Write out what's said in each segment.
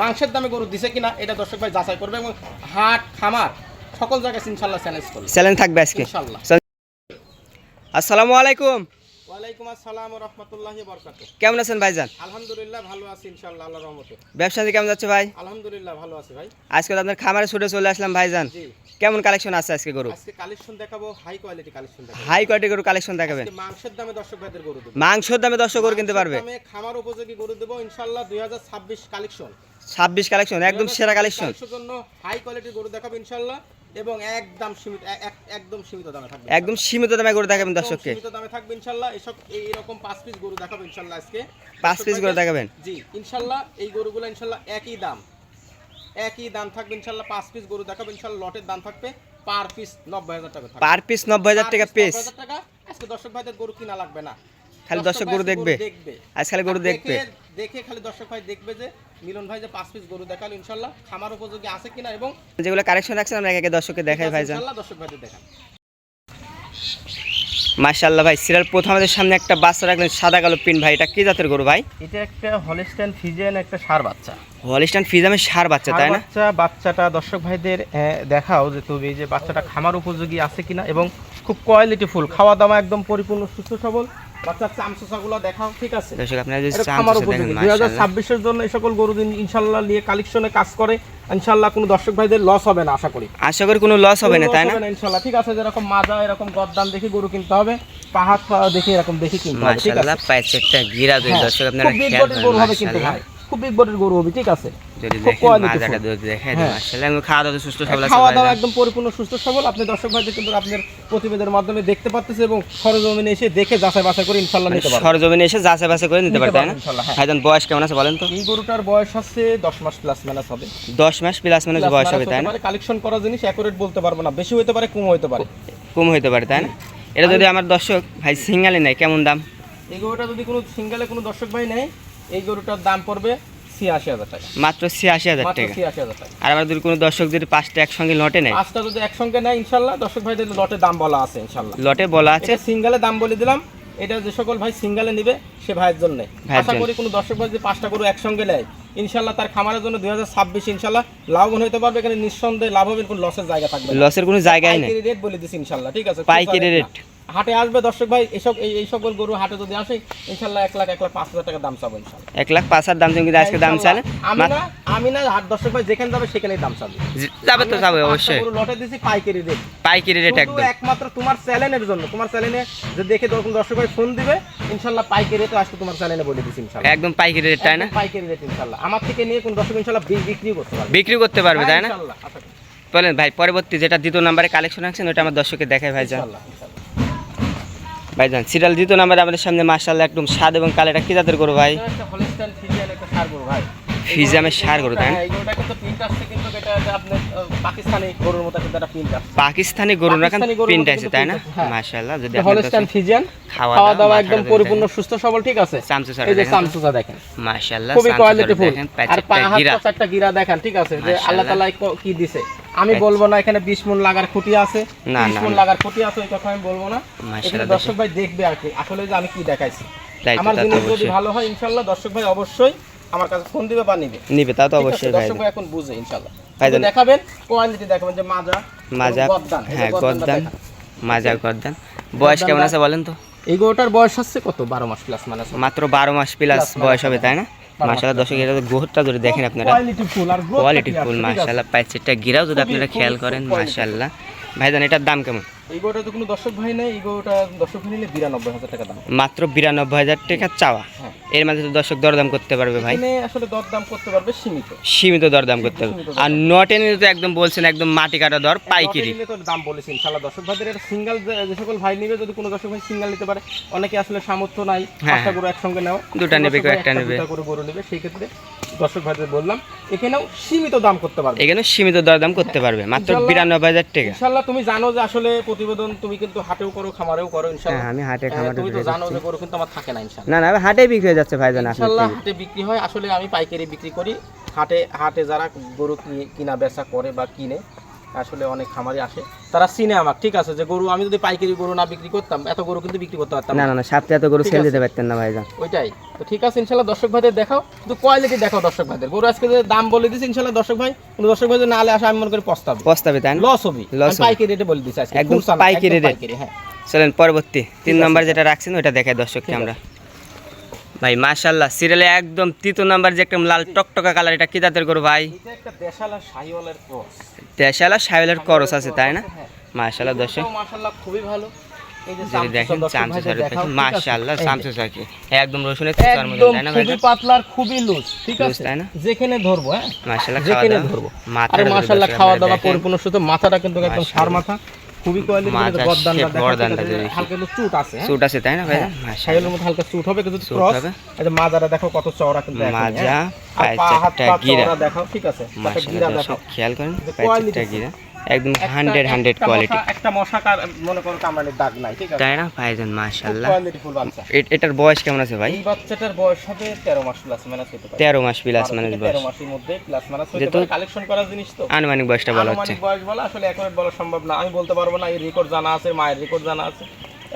মাংসের দামে গরু দিছে কিনা এটা দর্শক ভাই যাচাই করবে এবং হাট খামার সকল জায়গায় ইনশাল্লাহ চ্যালেঞ্জ করবে। চ্যালেঞ্জ থাকবে আজকে। ইনশাল্লাহ আসসালামু আলাইকুম। ওয়ালাইকুম আসসালাম ও রহমতুল্লাহি বরকাত কেমন আছেন ভাইজান? আলহামদুলিল্লাহ ভালো আছি ইনশাল্লাহ আল্লাহ রহমতে। ব্যবসা কেমন যাচ্ছে ভাই? আলহামদুলিল্লাহ ভালো আছি ভাই। আজকে তো আপনার খামারে ছুটে চলে আসলাম ভাইজান। জি। কেমন কালেকশন আছে আজকে গরু আজকে কালেকশন দেখাবো হাই কোয়ালিটি কালেকশন দেখাবো। হাই কোয়ালিটি গরু কালেকশন দেখাবেন। মাংসের দামে দর্শক ভাইদের গরু দেবো। মাংসর দামে দর্শক গরু কিনতে পারবে। দামে খামার উপযোগী গরু দেবো ইনশাল্লাহ দুই হাজার ছাব্বিশ কালেকশন ছাব্বিশ কালেকশন একদম সেরা কালেকশন জন্য হাই কোয়ালিটির গরু দেখাবো ইনশাল্লাহ এবং একদম সীমিত একদম সীমিত দামে থাকবে একদম সীমিত দামে গরু দেখাবেন দর্শককে। সীমিত দামে থাকবে ইনশাল্লাহ। এসব এই পাঁচ পিস গরু দেখাবো ইনশাল্লাহ আজকে। পাঁচ দর্শক পিস গরু দেখাবেন? জি এই গরুগুলো একই দাম। একই দাম থাকবে ইনশাল্লাহ পাঁচ পিস গরু দেখাবো লটের দাম থাকবে পার পিস নব্বই হাজার টাকা পার পিস নব্বই হাজার টাকা পিস টাকা। আজকে দর্শক ভাইদের গরু কিনা লাগবে না। খালি দর্শক গরু দেখবে। দেখবে। আজ খালি গরু দেখবে। দেখে- খালি দর্শক ভাই দেখবে যে মিলন ভাই যে পাঁচ পিস গরু দেখাল ইনশাল্লাহ খামার উপযোগী আছে কিনা এবং যেগুলো কালেকশন রাখছেন আমরা একে একে দর্শককে দেখাই ভাইজান। ইনশাল্লাহ দর্শক ভাইদের দেখান। মাশাআল্লাহ ভাই সিরিয়াল প্রথম আমাদের সামনে একটা বাচ্চা রাখলেন সাদা কালো পিন ভাই। এটা কি জাতের গরু ভাই? এটা একটা হলিস্টাইন ফিজিয়ান একটা সার বাচ্চা। হলিস্টান ফিজামের সার বাচ্চা তাই না? বাচ্চা বাচ্চাটা দর্শক ভাইদের দেখাও যে তুমি যে বাচ্চাটা খামার উপযোগী আছে কিনা এবং খুব কোয়ালিটি ফুল। খাওয়া দাওয়া একদম পরিপূর্ণ সুস্থ সবল। বাচ্চার চামচুচাগুলো দেখাও ঠিক আছে? দর্শক আপনারা যদি এটা চান খামার তো উপযোগী। দেখেন দুই হাজার জন্য এই সকল গরু দিন ইনশাল্লাহ নিয়ে কালেকশনে কাজ করে। ইনশাল্লাহ কোনো দর্শক ভাইদের লস হবে না আশা করি। আশা করি কোনো লস হবে না তাই না? হবে ইনশাল্লাহ ঠিক আছে যেরকম মাজা এরকম গদ্দাম দেখে গরু কিনতে হবে পাহাড় দেখে এরকম দেখে কিনতে হবে ঠিক আছে? মাশাআল্লাহ পাঁচটা গিরা হ্যাঁ, দর্শক আপনারা খেয়াল বডির গরু হবে কিন্তু ভাই খুব বিগ বডির গরু হবে ঠিক আছে? হ্যাঁ। খাওয়া দাওয়া। একদম পরিপূর্ণ সুস্থ সবল। আপনি দর্শক ভাইদের কিন্তু আপনার প্রতিবেদনের মাধ্যমে দেখতে পাচ্ছেন এবং সরজমিনে এসে দেখে যাচাই বাছাই করে ইনশাল্লাহ নিতে পারবেন। সরজমিনে এসে যাচাই বাছাই করে নিতে নিতে পারে তাই না? পারবেন হ্যাঁ। ভাইজান বয়স কেমন আছে বলেন তো? এই গরুটার বয়স আছে মাস প্লাস মাইনাস হবে। দশ মাস প্লাস মানে বয়স হবে তাই না? কালেকশন করা জিনিস অ্যাকুরেট বলতে পারব না বেশি হতে পারে কম হতে পারে। কম হইতে পারে তাই না? এটা যদি আমার দর্শক ভাই সিঙ্গালে নেয় কেমন দাম? এই গরুটা যদি কোনো সিঙ্গেলে কোনো দর্শক ভাই নেয় এই গরুটার দাম পড়বে ছিয়াশি হাজার টাকা। মাত্র ছিয়াশি হাজার টাকা। ছিয়াশি হাজার টাকা। আর আবার যদি কোনো দর্শক যদি পাঁচটা একসঙ্গে লটে নেয়? পাঁচটা যদি একসঙ্গে নেয় ইনশাল্লাহ। দর্শক ভাইদের লটের দাম বলা আছে ইনশাল্লাহ। লটে বলা আছে? এটা সিঙ্গেলে দাম বলে দিলাম। এটা যে সকল ভাই সিঙ্গেলে নিবে সে ভাইয়ের জন্য। আশা করি কোনো দর্শক ভাই যদি পাঁচটা গরু একসঙ্গে নেয় ইনশাল্লাহ তার খামারের জন্য দুই হাজার ছাব্বিশ ইনশাল্লাহ লাভবান হতে পারবে। এখানে নিঃসন্দেহে লাভ হবে কোনো লসের জায়গা থাকবে লসের কোনো জায়গায় নেই। রেট বলে দিছি ইনশাল্লাহ। ঠিক আছে পাইকারি রেট। হাটে আসবে দর্শক ভাই এইসব এই সকল গরু হাটে যদি আসে ইনশাল্লাহ এক লাখ এক লাখ পাঁচ হাজার টাকা দাম চাবো ইনশাল্লাহ। এক লাখ পাঁচ হাজার দাম তুমি আজকে দাম চালে আমি না আমি না হাট দর্শক ভাই যেখানে যাবে সেখানেই দাম চাবে। যাবে তো যাবে অবশ্যই। গরু লটে দিছি পাইকারি রেট পাইকারি রেট একদম। একমাত্র তোমার চ্যানেলের জন্য। তোমার চ্যানেলে যে দেখে যখন দর্শক ভাই ফোন দিবে ইনশাল্লাহ পাইকারি রেটে আজকে তোমার চ্যানেলে বলে দিছি ইনশাল্লাহ। একদম পাইকারি রেট তাই না? পাইকারি রেট ইনশাল্লাহ। আমার থেকে নিয়ে কোন দর্শক ইনশাল্লাহ বিক্রি করতে পারবে। বিক্রি করতে পারবে তাই না? ইনশাল্লাহ, বলেন ভাই পরবর্তী যেটা দ্বিতীয় নাম্বারে কালেকশন আছেন ওটা আমার দর্শকে দেখায় ভাই ইনশাল্লাহ। ভাইজান সিরিয়াল দ্বিতীয় নাম্বারে আমাদের সামনে মার্শাল্লাহ একদম স্বাদ এবং কালারটা কি জাতের করো ভাই? একটা সার গরু তাই না? হ্যাঁ, পাকিস্তানি গরু না প্রিন্ট আছে। তাই না? print আছে, হ্যাঁ। যদি হলিস্টাইন ফিজিয়ান। খাওয়া দাওয়া, একদম পরিপূর্ণ সুস্থ সবল ঠিক আছে? চামচুচাটা এই যে দেখেন। দেখেন। মার্শাল্লাহ খুবই কোয়ালিটি আর পা হাত গিরা। চারটা গিরা দেখেন ঠিক আছে? যে আল্লাহ তাআলা কি দিছে? আমি বলব না এখানে 20 মন লাগার খুঁটি আছে। না, 30 না, মন লাগার খুঁটি আছে ওই কথা আমি বলব না। এখানে দর্শক ভাই দেখবে আর কি। আসলে যে আমি কি দেখাইছি? আমার জিনিস যদি ভালো হয় ইনশাআল্লাহ দর্শক ভাই অবশ্যই আমার কাছে ফোন দিবে বা নিবে। নিবে তা তো অবশ্যই ভাই। দর্শক ভাই এখন বুঝে ইনশাল্লাহ দেখাবেন কোয়ালিটি দেখাবেন যে মাজা মাজা হ্যাঁ গদ্দান। মাজা গদ্দান। বয়স কেমন আছে বলেন তো? এই গরুটার বয়স হচ্ছে কত? বারো মাস প্লাস মানে মাত্র বারো মাস প্লাস বয়স হবে। তাই না? বারো মাস মার্শাল্লাহ দর্শক এটা গোহরটা ধরে দেখেন আপনারা। কোয়ালিটি ফুল মাসাল্লাহ growth টা কোয়ালিটি কি আছে, ফুল ঠিক আছে? মার্শাল্লাহ প্যাচেটটা গিরাও যদি আপনারা খেয়াল করেন মাসাল্লাহ ভাইজান এটার দাম কেমন? এই তো কোনো দর্শক ভাই নাই এই দর্শক নিলে বিরানব্বই হাজার টাকা দাম। মাত্র বিরানব্বই হাজার টাকা চাওয়া। হ্যাঁ। এর মাঝে তো দর্শক দরদাম করতে পারবে ভাই। আসলে দরদাম করতে পারবে সীমিত। সীমিত দরদাম করতে পারবে। আর নট এনে তো একদম বলছেন একদম মাটি কাটা দর পাইকারি। লটে নিলে তো দাম বলেছেন ইনশাআল্লাহ। দর্শক ভাইদের সিঙ্গেল যে সকল ভাই নেবে যদি কোনো দর্শক ভাই সিঙ্গেল নিতে পারে অনেকে আসলে সামর্থ্য নাই হ্যাঁ, পাঁচটা গরু একসঙ্গে নেওয়া। দুটা নেবে, একটা নেবে। দুটা করে গরু নেবে সেই ক্ষেত্রে দর্শক ভাইদের বললাম এখানেও সীমিত দাম করতে পারবে। এখানে সীমিত দরদাম করতে পারবে মাত্র বিরানব্বই হাজার টাকা। ইনশাল্লাহ তুমি জানো যে আসলে প্রতিবেদন তুমি কিন্তু হাটেও করো খামারেও করো ইনশাল্লাহ। হ্যাঁ আমি হাটে খামারে তুমি তো জানো যে গরু কিন্তু আমার থাকে না ইনশাল্লাহ। না না হাটে বিক্রি হয়ে যাচ্ছে ভাইজান ইনশাল্লাহ হাটে বিক্রি হয় আসলে আমি পাইকারি বিক্রি করি। হাটে হাটে যারা গরু কিনা বেচা করে বা কিনে আসলে অনেক খামারি আসে। তারা চিনে আমাকে ঠিক আছে যে গরু আমি যদি পাইকারি গরু না বিক্রি করতাম এত গরু কিন্তু বিক্রি করতে পারতাম না না। না সাথে এত গরু সেল দিতে পারতেন না ভাইজান। ওইটাই। তো ঠিক আছে ইনশাল্লাহ দর্শক ভাইদের দেখাও কিন্তু কোয়ালিটি দেখাও দর্শক ভাইদের। গরু আজকে যে দাম বলে দিছি ইনশাল্লাহ দর্শক ভাই কিন্তু দর্শক ভাই যদি না আলে আসে আমি মনে করি পস্তাবে। পস্তাবে তাই লস হবে। আমি পাইকারি রেটে বলে দিছি আজকে। একদম পাইকারি। পাইকারি, হ্যাঁ। চলেন পরবর্তী তিন নম্বর যেটা রাখছেন ওটা দেখাই দর্শককে আমরা। ভাই মাশাল্লাহ সিরিয়ালে একদম তৃতীয় নাম্বার যে একটা লাল টকটকা কালার এটা কি জাতের গরু ভাই? দেশাল আর শাহিওয়ালের ক্রস। আছে তাই না। মাশাল্লাহ দর্শক। গরুটাও খুবই ভালো। যদি দেখেন দর্শক চামচু ভাইদের দেখাও, ঠিক আছে? মাশাল্লাহ এই যে। চামচু সাকি একদম রসুনের চুচার মতো তাই না খুবই পাতলা আর খুবই লুজ ঠিক আছে? তাই না? যেখানে ধরবো হ্যাঁ? মাশাল্লাহ খাওয়া যেখানে দাওয়া। ধরবো। মাথা মাশাআল্লাহ খাওয়া দাওয়া পরিপূর্ণ শুধু মাথাটা কিন্তু একদম সার মাথা খুবই কোয়ালিটি। হালকা একটু চুট আছে চুট আছে তাই না ভাই হ্যাঁ, মধ্যে হালকা চুট হবে কিন্তু ক্রস। এই মাজারা দেখো কত চওড়া কিন্তু মাজা, হ্যাঁ? আর পায়ের পা, হাত চারটা পা গিরা। দেখো ঠিক আছে সব গিরা দর্শক খেয়াল করেন পাঁচটা গিরা একদম হান্ড্রেড হান্ড্রেড কোয়ালিটি একটা মশা মনে করো কামড়ানির দাগ নাই ঠিক আছে? তাই না ভাইজান বাচ্চা। এটার বয়স কেমন আছে ভাই? এই বাচ্চাটার বয়স হবে তেরো মাস প্লাস মাইনাস হতে পারে। তেরো মাস প্লাস মানে বয়স। তেরো মাসের মধ্যে প্লাস মাইনাস হতে পারে। কালেকশন করার জিনিস তো। আনুমানিক বয়সটা বলা হচ্ছে। আনুমানিক বয়স বলা আসলে একুরেট বলা সম্ভব না। আমি বলতে পারব না এই রেকর্ড জানা আছে মায়ের রেকর্ড জানা আছে।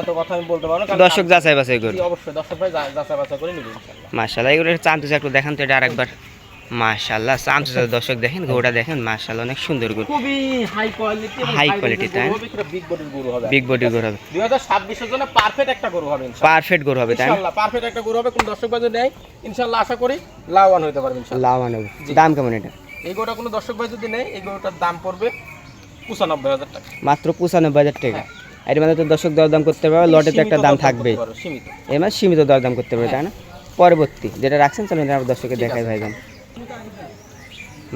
এত কথা আমি বলতে পারব না দর্শক যাচাই বাছাই করুন। অবশ্যই দর্শক ভাই যাচাই বাছাই করে নিবে ইনশাআল্লাহ। মাশাল্লাহ এগুলো চামচুচা একটু দেখান তো এটা আরেকবার। মাশাল্লাহ চামচুচা দর্শক দেখেন গরুটা দেখেন মাশাল্লাহ অনেক সুন্দর গরু। খুবই হাই কোয়ালিটি তাই বিগ বডির গরু হবে। বিগ গরু হবে। জন্য পারফেক্ট একটা গরু হবে ইনশাআল্লাহ। পারফেক্ট গরু হবে তাই ইনশাআল্লাহ পারফেক্ট একটা গরু হবে কোন দর্শক ভাই যদি নেয় ইনশাআল্লাহ আশা করি লাভবান হতে পারবে ইনশাআল্লাহ। লাভ আনব দাম কেমন এটা? এই গরুটা কোনো দর্শক ভাই যদি নেয় এই গরুটার দাম পড়বে পঁচানব্বই হাজার টাকা। মাত্র পঁচানব্বই হাজার টাকা। হ্যাঁ। এর মানে তো দর্শক দরদাম করতে পারবে লটে তো একটা দাম থাকবে। সীমিত। এর মানে সীমিত দরদাম করতে পারবে তাই না? পরবর্তী যেটা রাখছেন চলুন এটা দর্শকের দেখাই ভাইজান।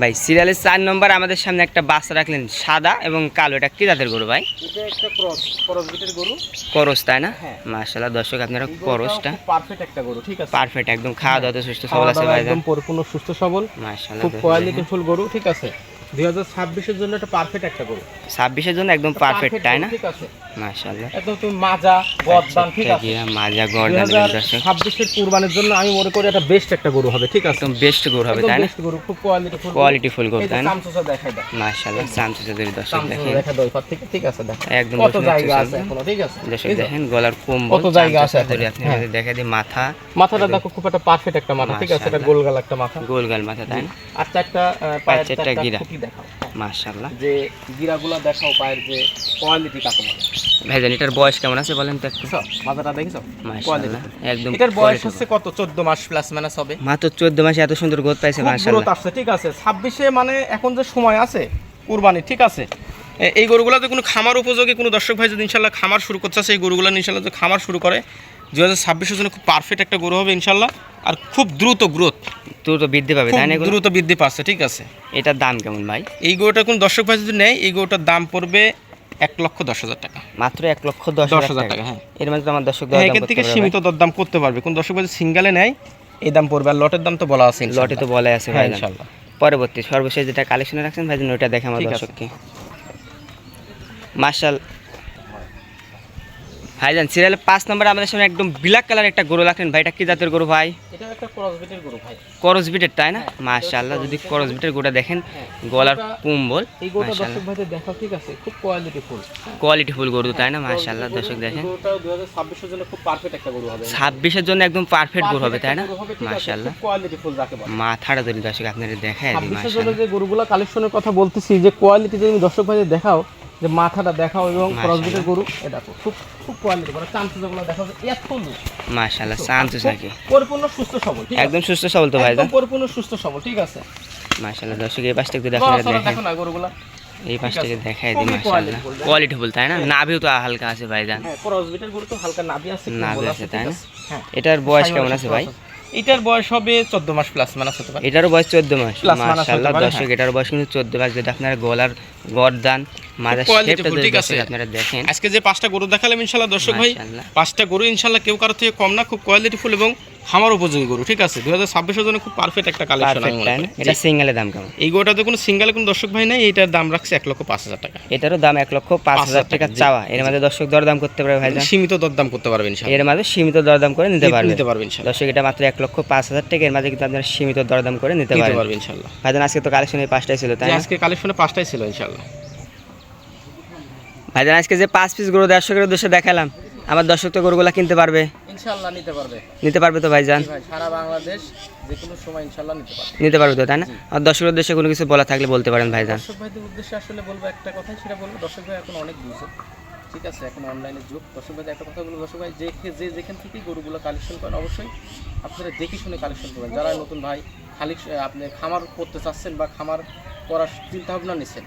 ভাই সিরিয়ালের চার নম্বর আমাদের সামনে একটা বাস রাখলেন সাদা এবং কালো। এটা কি জাতের গরু ভাই? এটা একটা ক্রস ক্রস বিটের গরু। করস তাই না? মার্শাল দর্শক আপনারা করসটা পারফেক্ট একটা গরু ঠিক আছে? পারফেক্ট একদম খাওয়া দাওয়া সুস্থ সবল আছে ভাই। একদম পরিপূর্ণ সুস্থ সবল খুব কোয়ালিটি গরু ঠিক আছে? দুই হাজার ছাব্বিশের জন্য একটা পারফেক্ট একটা গরু। ছাব্বিশের জন্য একদম পারফেক্ট তাই না? ঠিক আছে? মাশাল্লাহ একদম তুমি মাজা গদবান ঠিক আছে? মাজা দর্শক। ছাব্বিশের কুরবানের জন্য আমি মনে করি একটা বেস্ট একটা গরু হবে ঠিক আছে? একদম বেস্ট গরু হবে তাই না? বেস্ট গরু খুব কোয়ালিটি ফুল কোয়ালিটি ফুল গরু তাই না? চামচুসা দেখাই দাও। মাশাল্লাহ চামচুচা যদি দর্শক দেখেন। দেখা দাও থেকে ঠিক আছে দেখো একদম কত জায়গা আছে। এখনও ঠিক আছে? দর্শক দেখেন গলার কম্বল কত জায়গা আছে চামচুচা আপনি হ্যাঁ। দেখা দিই মাথা মাথাটা দেখো খুব একটা পারফেক্ট একটা মাথা ঠিক আছে? এটা মাশাআল্লাহ। গোলগাল একটা মাথা। গোল গাল মাথা তাই না? আর চারটা পায়ের চারটা গিরা। দেখাও। যে গিরাগুলা দেখাও পায়ের যে কোয়ালিটি কাকে বলে ভাইজান এটার বয়স কেমন আছে বলেন তো একটু? মাথাটা দেখছ? একদম এটার বয়স হচ্ছে কত? চোদ্দ মাস প্লাস মাইনাস হবে। মাত্র চোদ্দ মাসে এত সুন্দর গ্রোথ পাইছে গ্রোথ আসছে ঠিক আছে। ছাব্বিশে মানে এখন যে সময় আছে কুরবানি ঠিক আছে। এ- এই গরুগুলোতে কোনো খামার উপযোগী কোনো দর্শক ভাই যদি ইনশাল্লাহ খামার শুরু করতে চায় এই গরুগুলো ইনশাল্লাহ যদি খামার শুরু করে দু হাজার ছাব্বিশের জন্য খুব পারফেক্ট একটা গরু হবে ইনশাল্লাহ। আর খুব দ্রুত গ্রোথ দ্রুত বৃদ্ধি পাবে তাই না দ্রুত বৃদ্ধি পাচ্ছে ঠিক আছে। এটার দাম কেমন ভাই? এই গরুটা কোন দর্শক ভাই যদি নেয় এই গরুটার দাম পড়বে এক লক্ষ দশ হাজার টাকা। মাত্র এক লক্ষ দশ হাজার টাকা। হ্যাঁ। এর মধ্যে আমার দর্শক হ্যাঁ, এখান থেকে সীমিত দরদাম করতে পারবে। কোন দর্শক ভাই সিঙ্গেলে নেয় এই দাম পড়বে। আর লটের দাম তো বলা আছে লটে তো বলে আছে হ্যাঁ ভাই ইনশাল্লাহ। পরবর্তী সর্বশেষ যেটা কালেকশনে রাখছেন ভাই ওইটা দেখে আমার দর্শককে। মার্শাল ভাইজান সিরিয়ালের পাঁচ নম্বরে আমাদের সামনে একদম ব্ল্যাক কালার একটা গরু রাখলেন ভাই। এটা কি জাতের গরু ভাই? এটা একটা ক্রস বিটের গরু ভাই। করস বিটের তাই না? হ্যাঁ, মাশাআল্লাহ যদি করস বিটের গোটা দেখেন হ্যাঁ, গলার কুম্বল এই গরুটা দর্শক ভাইদের দেখাও ঠিক আছে খুব কোয়ালিটি ফুল। কোয়ালিটি ফুল গরু তাই না? মাশাআল্লাহ দর্শক দেখেন। গরুটা 2026 এর জন্য খুব পারফেক্ট একটা গরু হবে। ছাব্বিশের জন্য একদম পারফেক্ট গরু হবে তাই না? মাশাআল্লাহ মাশাআল্লাহ। কোয়ালিটি ফুল যাকে মাথাটা যদি দর্শক আপনারা দেখায় দিই 26 এর জন্য যে গরুগুলা কালেকশনের কথা বলতেছি যে কোয়ালিটি যদি দর্শক ভাইদের দেখাও যে মাথাটা দেখাও এবং ক্রস মাশাআল্লাহ। বিটের গরু এটা খুব খুব কোয়ালিটি মানে চামচুগুলো দেখাও যে এত লুজ মাশাআল্লাহ চান্স থাকে। পরিপূর্ণ সুস্থ সবল ঠিক একদম সুস্থ সবল তো ভাইজান একদম পরিপূর্ণ সুস্থ সবল ঠিক আছে? মাশাআল্লাহ দর্শক এই পাশটা একটু বড় দেখেন দেখো না গরুগুলা। এই পাশটাকে। দেখায় দিই মাশাআল্লাহ। কোয়ালিটি ফুল তাই না? নাভিও তো হালকা আছে ভাইজান হ্যাঁ ক্রস বিটের গরু তো হালকা নাভি আছে নাভি আছে, তাই না? হ্যাঁ। এটার বয়স কেমন আছে ভাই? এটার বয়স হবে 14 মাস প্লাস মানাস হতে পারে। এটারও বয়স চোদ্দ মাস। মাশাআল্লাহ দর্শক এটার বয়স কিন্তু চোদ্দ মাস। যদি আপনার গলার গরদান মাদার শেপটা ঠিক আছে। আপনারা দেখেন। আজকে যে পাঁচটা গরু দেখালাম ইনশাল্লাহ দর্শক ভাই পাঁচটা গরু ইনশাল্লাহ কেউ কারও থেকে কম না খুব কোয়ালিটি ফুল এবং খামার উপযোগী গরু ঠিক আছে? দুই হাজার ছাব্বিশের জন্য খুব পারফেক্ট একটা কালেকশন এটা সিঙ্গেলের দাম কেমন? এই গরুটাতে কোনো সিঙ্গেল কোনো দর্শক ভাই নাই এইটার দাম রাখছে এক লক্ষ পাঁচ হাজার টাকা। এটারও দাম এক লক্ষ পাঁচ হাজার টাকা চাওয়া। এর দর্শক দরদাম করতে পারবে ভাইজান। সীমিত দরদাম করতে পারবেন এর সীমিত দরদাম করে নিতে পারবে। নিতে পারবেন দর্শক এটা মাত্র এক লক্ষ পাঁচ হাজার টাকা এর মাঝে কিন্তু আপনারা সীমিত দরদাম করে নিতে পারবেন। পারবেন ইনশাল্লাহ ভাইজান আজকে তো কালেকশন এই পাঁচটাই ছিল তাই আজকে কালেকশনে পাঁচটাই ছিল ইনশাল্লাহ ভাইজান আজকে যে পাঁচ পিস গরু দর্শকের উদ্দেশ্যে দেখালাম আমার দর্শক তো গরুগুলা কিনতে পারবে। ইনশাল্লাহ নিতে পারবে। নিতে পারবে তো ভাইজান? সারা বাংলাদেশ যে কোনো সময় ইনশাল্লাহ নিতে পারবে। নিতে পারবে তো তাই না? আর দর্শকের উদ্দেশ্যে কোনো কিছু বলা থাকলে বলতে পারেন ভাইজান। দর্শক ভাইদের উদ্দেশ্যে আসলে বলব একটা কথাই সেটা বলব দর্শক ভাই এখন অনেক বুঝে। ঠিক আছে এখন অনলাইনে যুগ। দর্শক ভাই একটা কথা বলব দর্শক ভাই যে যে যেখান থেকেই গরুগুলো কালেকশন করেন অবশ্যই আপনারা দেখে শুনে কালেকশন করবেন। যারা নতুন ভাই খালি আপনি খামার করতে চাচ্ছেন বা খামার করার চিন্তা ভাবনা নিচ্ছেন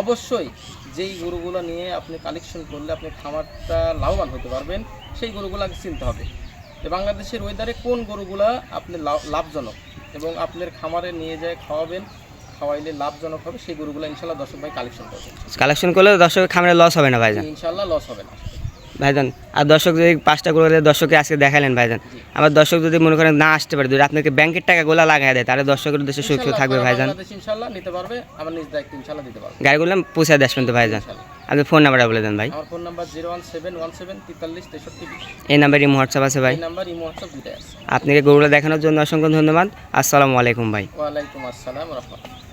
অবশ্যই যেই গরুগুলো নিয়ে আপনি কালেকশন করলে আপনি খামারটা লাভবান হতে পারবেন সেই গরুগুলো আগে চিনতে হবে। যে বাংলাদেশের ওয়েদারে কোন গরুগুলা আপনি লাভ- লাভজনক এবং আপনার খামারে নিয়ে যায় খাওয়াবেন খাওয়াইলে লাভজনক হবে সেই গরুগুলো ইনশাল্লাহ দর্শক ভাই কালেকশন করবেন। কালেকশন করলে দর্শকের খামারে লস হবে না ভাই ইনশাল্লাহ লস হবে না। ভাইজান আর দর্শক যদি পাঁচটা দিয়ে দর্শককে আজকে দেখালেন ভাইজান আবার দর্শক যদি মনে করেন না আসতে পারে যদি আপনাকে ব্যাংকের টাকাগুলো লাগাই দেয় তাহলে দর্শকের উদ্দেশ্যে সুরক্ষিত থাকবে ভাইজান। ইনশাল্লাহ নিতে পারবে আমার নিজ দায়িত্ব ইনশাল্লাহ দিতে পারবে। গাড়িগুলো পৌঁছে দিয়ে আসবেন ভাইজান। আপনি ফোন নাম্বারটা বলে দেন ভাই। আমার phone number zero one seven one seven তেতাল্লিশ তেষট্টি এই নাম্বারই হোয়াটসঅ্যাপ আছে ভাই। নাম্বার ইমো হোয়াটসঅ্যাপ দুটাই আছে। আপনাকে গরুগুলো দেখানোর জন্য অসংখ্য ধন্যবাদ। আসসালামু আলাইকুম ভাই। ওয়ালাইকুম আসসালাম রহমতুল্লাহ।